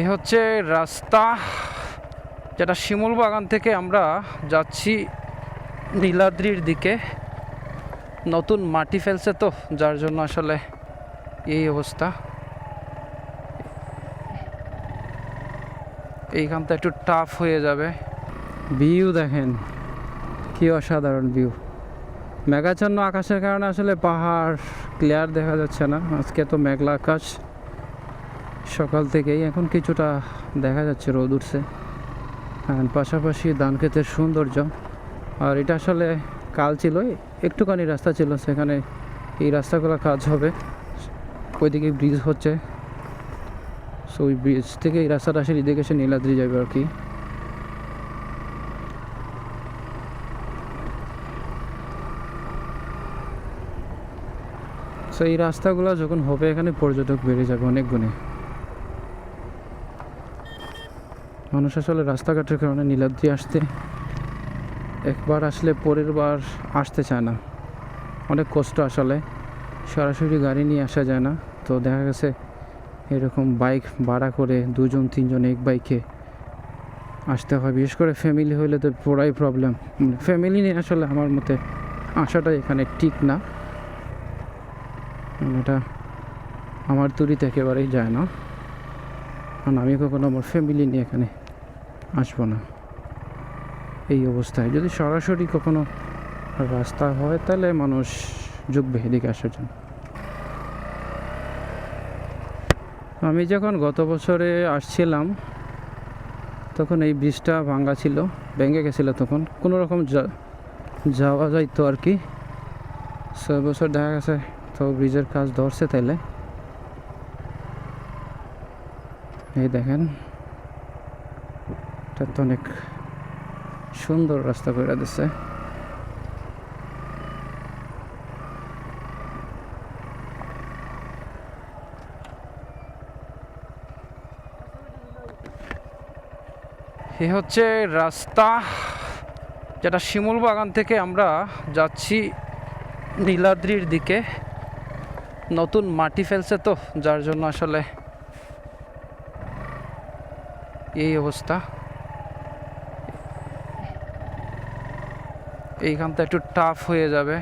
এ হচ্ছে রাস্তা যেটা শিমুল বাগান থেকে আমরা যাচ্ছি নীলাদ্রির দিকে। নতুন মাটি ফেলছে তো, যার জন্য আসলে এই অবস্থা। এইখানটা একটু টাফ হয়ে যাবে। ভিউ দেখেন, কি অসাধারণ ভিউ মেঘাচ্ছন্ন আকাশের কারণে আসলে পাহাড় ক্লিয়ার দেখা যাচ্ছে না। আজকে তো মেঘলা আকাশ। সকাল থেকেই এখন কিছুটা দেখা যাচ্ছে রোদ উঠছে। পাশাপাশি ধান ক্ষেতের সৌন্দর্য। আর এটা আসলে কাল ছিল একটুখানি রাস্তা ছিল, সেখানে এই রাস্তাগুলো কাজ হবে। ওইদিকে ব্রিজ হচ্ছে। সো ওই ব্রিজ থেকে এই রাস্তাটা আসে এদিকে এসে নীলাদ্রি যাবে আর কি। সো এই রাস্তাগুলো যখন হবে, এখানে পর্যটক বেড়ে যাবে অনেক গুণে। মানুষ আসলে রাস্তাঘাটের কারণে নীলাদ্রি আসতে একবার আসলে পরের বার আসতে চায় না। অনেক কষ্ট আসলে। সরাসরি গাড়ি নিয়ে আসা যায় না। তো দেখা গেছে এরকম বাইক ভাড়া করে দুজন, তিনজন এক বাইকে আসতে হয়। বিশেষ করে ফ্যামিলি হলে তো পুরাই প্রবলেম ফ্যামিলি নিয়ে আসলে আমার মতে আসাটা এখানে ঠিক না। এটা আমার তুরিতে একেবারেই যায় না। কারণ আমি কখনো আমার ফ্যামিলি নিয়ে এখানে আসব না। এই অবস্থায়। যদি সরাসরি কখনো রাস্তা হয়, তাহলে মানুষ ঝুঁকবে এদিকে আসার জন্য আমি যখন গত বছরে আসছিলাম, তখন এই ব্রিজটা ভাঙ্গা ছিল, ভেঙে গেছিল তখন। কোনো রকম যাওয়া যাইতো আর কি। ছয় বছর দেখা গেছে, তো ব্রিজের কাজ ধরছে তাইলে। এই দেখেন এটা তো অনেক সুন্দর রাস্তা করে দিচ্ছে এ হচ্ছে রাস্তা যেটা শিমুল বাগান থেকে আমরা যাচ্ছি নীলাদ্রির দিকে। নতুন মাটি ফেলছে তো, যার জন্য আসলে এই অবস্থা। এইখানটা একটু টাফ হয়ে যাবে।